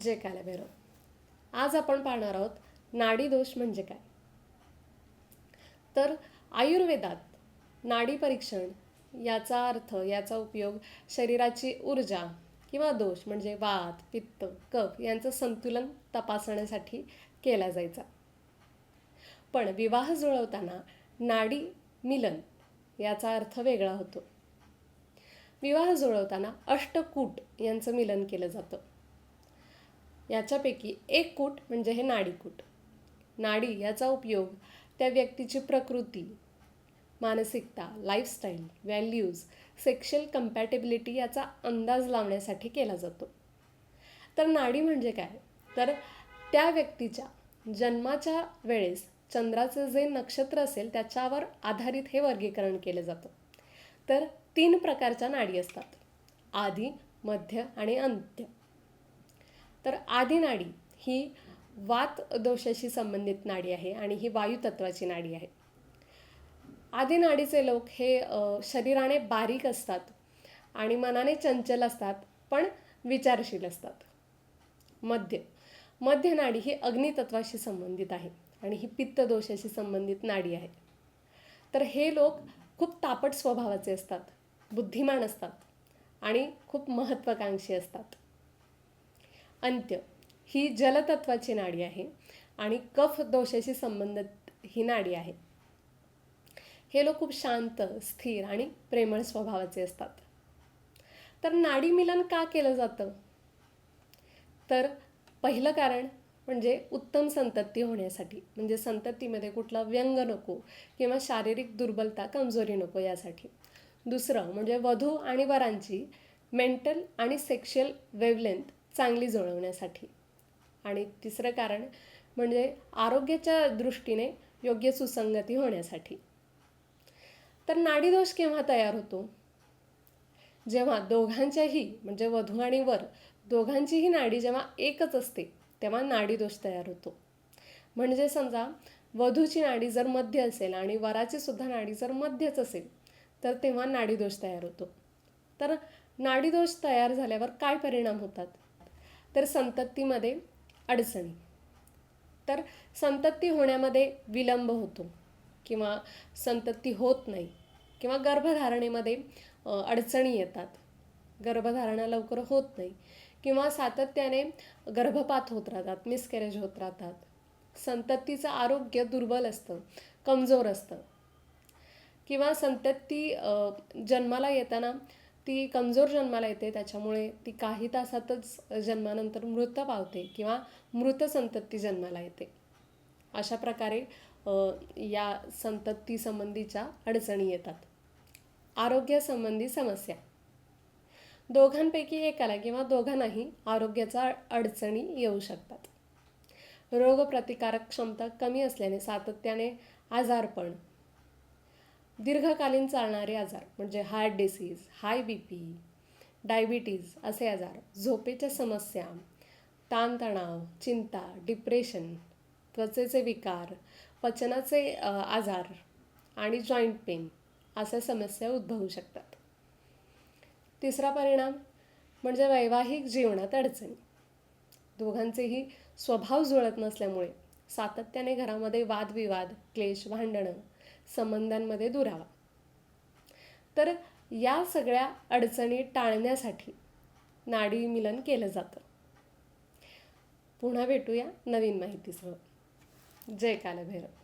म्हणजे जय कालभैरव आज आपण पाहणार आहोत नाडी दोष म्हणजे काय? तर आयुर्वेदात नाडी परीक्षण याचा अर्थ याचा उपयोग शरीराची ऊर्जा किंवा दोष म्हणजे वात पित्त कफ यांचं संतुलन तपासण्यासाठी केला जायचा. पण विवाह जुळवताना नाडी मिलन याचा अर्थ वेगळा होतो. विवाह जुळवताना अष्टकूट यांचं मिलन केलं जातं. याच्यापैकी एक कूट म्हणजे हे नाडीकूट नाडी याचा उपयोग त्या व्यक्तीची प्रकृती मानसिकता लाईफस्टाईल व्हॅल्यूज सेक्शुअल कम्पॅटेबिलिटी याचा अंदाज लावण्यासाठी केला जातो. तर नाडी म्हणजे काय? तर त्या व्यक्तीच्या जन्माच्या वेळेस चंद्राचं जे नक्षत्र असेल त्याच्यावर आधारित हे वर्गीकरण केलं जातं. तर तीन प्रकारच्या नाडी असतात. आधी मध्य आणि अंत्य. तर आधी नाडी ही वात दोषाशी संबंधित नाडी आहे आणि ही वायुतत्वाची नाडी आहे. आधी नाडीचे लोक हे शरीराने बारीक असतात आणि मनाने चंचल असतात पण विचारशील असतात. मध्य मध्य नाडी ही अग्नितत्वाशी संबंधित आहे आणि ही पित्त दोषाशी संबंधित नाडी आहे. तर हे लोक खूप तापट स्वभावाचे असतात बुद्धिमान असतात आणि खूप महत्त्वाकांक्षी असतात. अंत्य. ही जलतत्वाची नाडी आहे आणि कफ दोषाशी संबंधित ही नाडी आहे. हे लोक खूप शांत स्थिर आणि प्रेमळ स्वभावाचे असतात. तर नाडी मिलन का केलं जातं? तर पहिलं कारण म्हणजे उत्तम संतती होण्यासाठी. म्हणजे संततीमध्ये कुठला व्यंग नको किंवा शारीरिक दुर्बलता कमजोरी नको यासाठी. दुसरं म्हणजे वधू आणि वरांची मेंटल आणि सेक्शुअल वेवलेंथ चांगली जुळवण्यासाठी. आणि तिसरं कारण म्हणजे आरोग्याच्या दृष्टीने योग्य सुसंगती होण्यासाठी. तर नाडीदोष केव्हा तयार होतो? जेव्हा दोघांच्याही म्हणजे वधू आणि वर दोघांचीही नाडी जेव्हा एकच असते तेव्हा नाडीदोष तयार होतो. म्हणजे समजा वधूची नाडी जर मध्य असेल आणि वराची सुद्धा नाडी जर मध्यच असेल तर तेव्हा नाडीदोष तयार होतो. तर नाडीदोष तयार झाल्यावर काय परिणाम होतात? तर संततीमध्ये अडचणी. तर संतती होण्यामध्ये विलंब होतो किंवा संतती होत नाही किंवा गर्भधारणेमध्ये अडचणी येतात. गर्भधारणा लवकर होत नाही किंवा सातत्याने गर्भपात होत राहतात मिसकॅरेज होत राहतात. संततीचं आरोग्य दुर्बल असतं कमजोर असतं. किंवा संतती जन्माला येताना ती कमजोर जन्माला येते त्याच्यामुळे ती काही तासातच जन्मानंतर मृत पावते किंवा मृत संतती जन्माला येते. अशा प्रकारे या संततीसंबंधीच्या अडचणी येतात. आरोग्यासंबंधी समस्या. दोघांपैकी एकाला किंवा दोघांनाही आरोग्याच्या अडचणी येऊ शकतात. रोगप्रतिकारक क्षमता कमी असल्याने सातत्याने आजारपण दीर्घकालीन चालणारे आजार म्हणजे heart disease high B P diabetes असे आजार झोपेच्या समस्या ताणतणाव चिंता डिप्रेशन त्वचेचे विकार पचनाचे आजार आणि जॉईंट पेन अशा समस्या उद्भवू शकतात. तिसरा परिणाम म्हणजे वैवाहिक जीवनात अडचणी. दोघांचेही स्वभाव जुळत नसल्यामुळे सातत्याने घरामध्ये वादविवाद क्लेश भांडणं संबंधांमध्ये दुरावा. तर या सगळ्या अडचणी टाळण्यासाठी नाडी मिलन केलं जातं. पुन्हा भेटूया नवीन माहितीसह. जय कालभैरव.